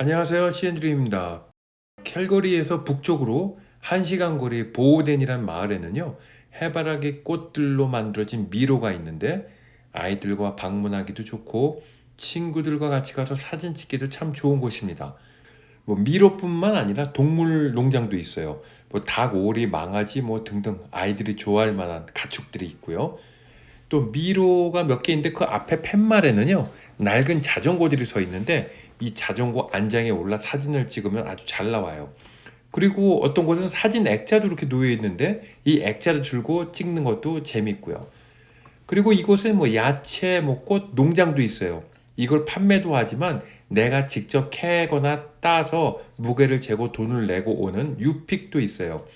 안녕하세요. 시엔드림입니다. 캘거리에서 북쪽으로 1시간 거리 보오덴이란 마을에는요. 해바라기 꽃들로 만들어진 미로가 있는데 아이들과 방문하기도 좋고 친구들과 같이 가서 사진 찍기도 참 좋은 곳입니다. 뭐 미로뿐만 아니라 동물 농장도 있어요. 뭐 닭, 오리, 망아지 뭐 등등 아이들이 좋아할 만한 가축들이 있고요. 또 미로가 몇 개 있는데 그 앞에 팻말에는요. 낡은 자전거들이 서 있는데 이 자전거 안장에 올라 사진을 찍으면 아주 잘 나와요. 그리고 어떤 곳은 사진 액자도 이렇게 놓여 있는데 이 액자를 들고 찍는 것도 재밌고요. 그리고 이곳에 뭐 야채, 뭐 꽃 농장도 있어요. 이걸 판매도 하지만 내가 직접 캐거나 따서 무게를 재고 돈을 내고 오는 유픽도 있어요.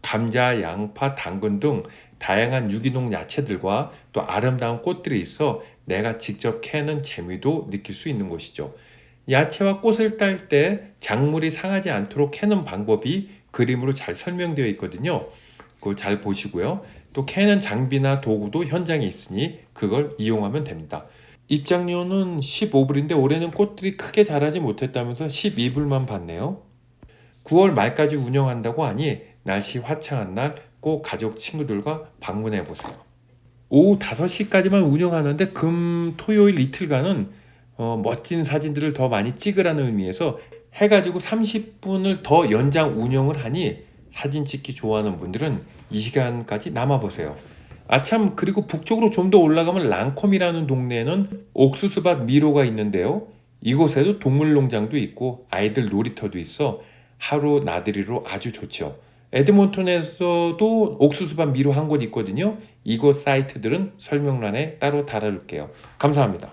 감자, 양파, 당근 등 다양한 유기농 야채들과 또 아름다운 꽃들이 있어 내가 직접 캐는 재미도 느낄 수 있는 곳이죠. 야채와 꽃을 딸 때 작물이 상하지 않도록 캐는 방법이 그림으로 잘 설명되어 있거든요. 그거 잘 보시고요. 또 캐는 장비나 도구도 현장에 있으니 그걸 이용하면 됩니다. 입장료는 15불인데 올해는 꽃들이 크게 자라지 못했다면서 12불만 받네요. 9월 말까지 운영한다고 하니 날씨 화창한 날 꼭 가족 친구들과 방문해 보세요. 오후 5시까지만 운영하는데 금, 토요일 이틀간은 어, 멋진 사진들을 더 많이 찍으라는 의미에서 해가지고 30분을 더 연장 운영을 하니 사진 찍기 좋아하는 분들은 이 시간까지 남아보세요. 아참 그리고 북쪽으로 좀 더 올라가면 랑콤이라는 동네에는 옥수수밭 미로가 있는데요. 이곳에도 동물농장도 있고 아이들 놀이터도 있어 하루 나들이로 아주 좋죠. 에드몬톤에서도 옥수수밭 미로 한 곳 있거든요. 이곳 사이트들은 설명란에 따로 달아줄게요. 감사합니다.